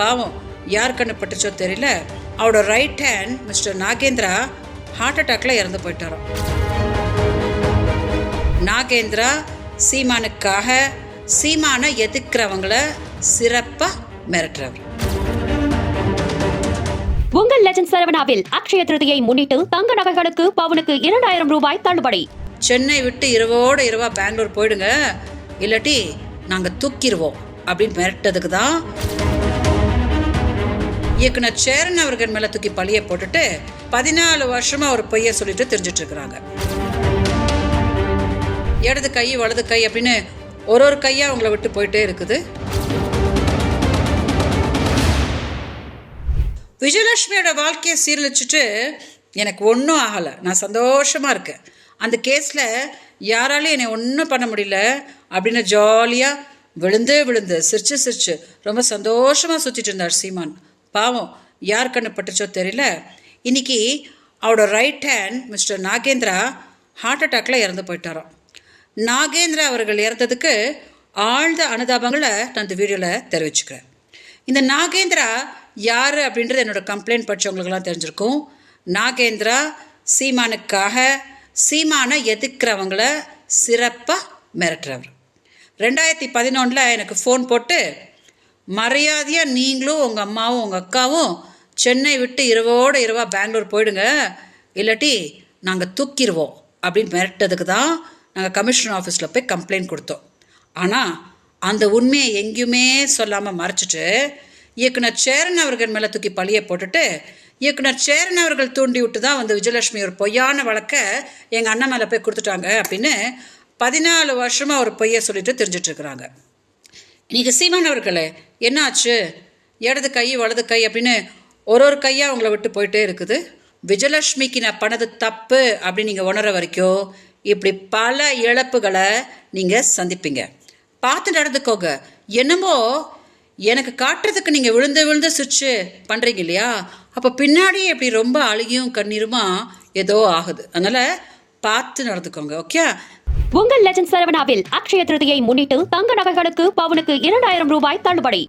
பாவம் யார் கண்ணு பட்டுச்சோ தெரியல. அவரோட right hand mister Nagendra heart அட்டாக்ல இறந்து போயிட்டாராம். நாகேந்திரா சீமானுக்காக சீமானை எதிர்க்கிறவங்கள சிறப்பா மிரட்டுறவர் உங்கள் லெஜண்ட் சரவணாவில் அக்ஷய திருதியை முன்னிட்டு தங்க நகைகளுக்கு பவுனுக்கு இரண்டாயிரம் ரூபாய் தள்ளுபடி. சென்னை விட்டு இரவோட இரவா பெங்களூர் போயிடுங்க. இல்லாட்டி நாங்க தூக்கிடுவோம் அப்படின்னு மிரட்டதுக்கு தான் இயக்குனர் சேரன் அவர்கள் மேல தூக்கி பழிய போட்டுட்டு பதினாலு வருஷமா ஒரு பொய்ய சொல்லிட்டு தெரிஞ்சிட்டு இருக்கிறாங்க இடது கை வலது கை அப்படின்னு ஒரு ஒரு கையா அவங்கள விட்டு போயிட்டே இருக்குது. விஜயலட்சுமியோட வாழ்க்கையை சீரழிச்சிட்டு எனக்கு ஒன்றும் ஆகலை. நான் சந்தோஷமாக இருக்கேன். அந்த கேஸில் யாராலையும் என்னை ஒன்றும் பண்ண முடியல. அப்படின்னு ஜாலியாக விழுந்து விழுந்து சிரிச்சு சிரிச்சு ரொம்ப சந்தோஷமாக சுற்றிட்டு இருந்தார் சீமான். பாவம் யார் கண்ணு பட்டுச்சோ தெரியல. இன்னைக்கு அவரோட right hand mister Nagendra heart அட்டாக்ல இறந்து போயிட்டாராம். நாகேந்திரா அவர்கள் இறந்ததுக்கு ஆழ்ந்த அனுதாபங்களை நான் இந்த வீடியோவில் தெரிவிச்சுக்கிறேன். இந்த நாகேந்திரா யார் அப்படின்றது என்னோட கம்ப்ளைண்ட் படித்தவங்களுக்கெல்லாம் தெரிஞ்சிருக்கும். நாகேந்திரா சீமானுக்காக சீமானை எதிர்க்கிறவங்கள சிறப்பாக மிரட்டுறவர். ரெண்டாயிரத்தி பதினொன்றில் எனக்கு ஃபோன் போட்டு மரியாதையாக நீங்களும் உங்கள் அம்மாவும் உங்கள் அக்காவும் சென்னை விட்டு இரவோடு இரவாக பெங்களூர் போயிடுங்க. இல்லாட்டி நாங்கள் தூக்கிடுவோம் அப்படின்னு மிரட்டதுக்கு தான் நாங்கள் கமிஷனர் ஆஃபீஸில் போய் கம்ப்ளைண்ட் கொடுத்தோம். ஆனால் அந்த உண்மையை எங்கேயுமே சொல்லாமல் மறைச்சிட்டு இயக்குனர் சேரன் அவர்கள் மேலே தூக்கி பழியை போட்டுட்டு இயக்குனர் சேரன் அவர்கள் தூண்டி விட்டு தான் வந்து விஜயலட்சுமி ஒரு பொய்யான வழக்கை எங்கள் அண்ணன் மேலே போய் கொடுத்துட்டாங்க அப்படின்னு பதினாலு வருஷமாக ஒரு பொய்யை சொல்லிட்டு தெரிஞ்சிட்ருக்குறாங்க நீங்கள் சீமான் அவர்களே என்னாச்சு? இடது கை வலது கை அப்படின்னு ஒரு ஒரு கையாக அவங்கள விட்டு போயிட்டே இருக்குது. விஜயலட்சுமிக்கு நான் பண்ணது தப்பு அப்படின்னு நீங்கள் உணர வரைக்கும் இப்படி பல இழப்புகளை நீங்கள் சந்திப்பீங்க. பார்த்து நடந்துக்கோங்க. என்னமோ எனக்கு காட்டுறதுக்கு நீங்கள் விழுந்து விழுந்து சுவிட்சு பண்ணுறீங்க இல்லையா? அப்போ பின்னாடி இப்படி ரொம்ப அழுகியும் கண்ணீருமா ஏதோ ஆகுது. அதனால் பார்த்து நடந்துக்கோங்க ஓகே? உங்கள் லெஜன் சரவணாவில் அக்ஷய திருதியை முன்னிட்டு தங்க நகைகளுக்கு பவுனுக்கு இரண்டாயிரம் ரூபாய் தள்ளுபடி.